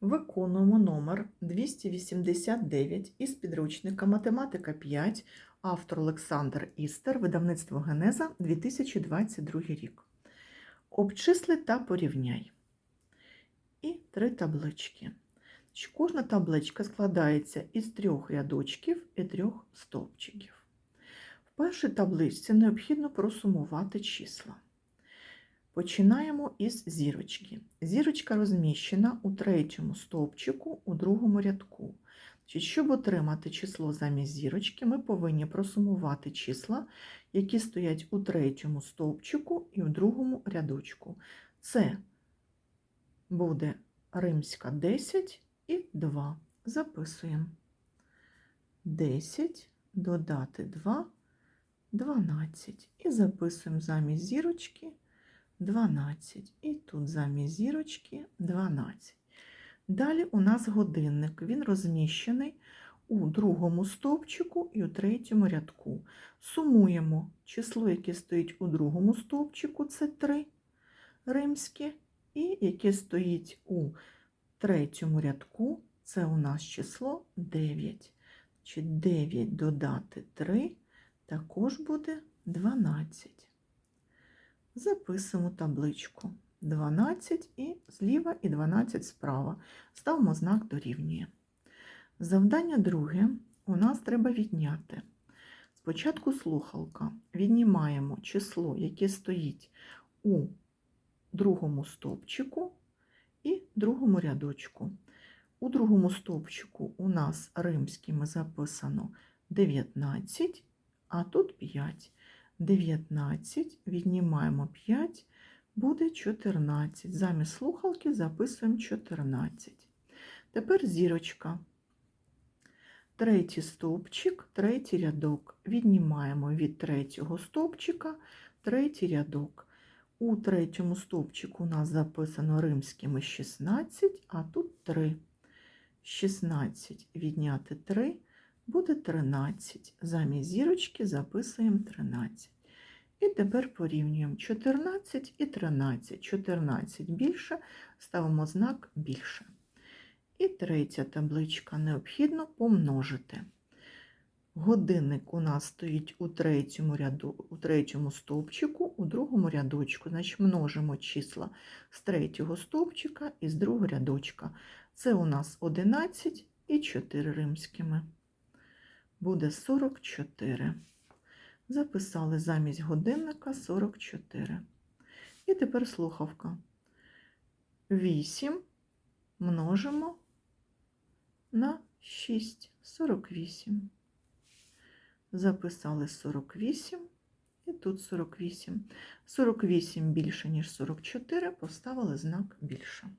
Виконуємо номер 289 із підручника Математика 5, автор Олександр Істер, видавництво Генеза 2022 рік. Обчисли та порівняй. І три таблички. Кожна табличка складається із трьох рядочків і трьох стовпчиків. В першій табличці необхідно просумувати числа. Починаємо із зірочки. Зірочка розміщена у третьому стовпчику у другому рядку. Щоб отримати число замість зірочки, ми повинні просумувати числа, які стоять у третьому стовпчику і у другому рядочку. Це буде римська 10 і 2. Записуємо. 10 додати 2 12. І записуємо замість зірочки 12. І тут замість зірочки 12. Далі у нас годинник. Він розміщений у другому стовпчику і у третьому рядку. Сумуємо число, яке стоїть у другому стовпчику, це 3 римське, і яке стоїть у третьому рядку, це у нас число 9. Чи 9 додати 3 також буде 12. Записуємо табличку 12 і зліва і 12 справа. Ставимо знак дорівнює. Завдання друге у нас треба відняти. Спочатку слухалка. Віднімаємо число, яке стоїть у другому стовпчику і другому рядочку. У другому стовпчику у нас римськими записано 19, а тут 5. 19 віднімаємо 5, буде 14. Замість слухалки записуємо 14. Тепер зірочка. Третій стовпчик, третій рядок. Віднімаємо від третього стовпчика третій рядок. У третьому стовпчику у нас записано римськими 16, а тут 3. 16 відняти 3 буде 13. Замість зірочки записуємо 13. І тепер порівнюємо 14 і 13. 14 більше, ставимо знак більше. І третя табличка необхідно помножити. Годинник у нас стоїть у третьому, ряду, у третьому стовпчику, у другому рядочку. Значить, множимо числа з третього стовпчика і з другого рядочка. Це у нас 11 і 4 римськими. Буде 44. Записали замість годинника 44. І тепер слухавка. 8 множимо на 6, 48. Записали 48 і тут 48. 48 більше, ніж 44, поставили знак більше.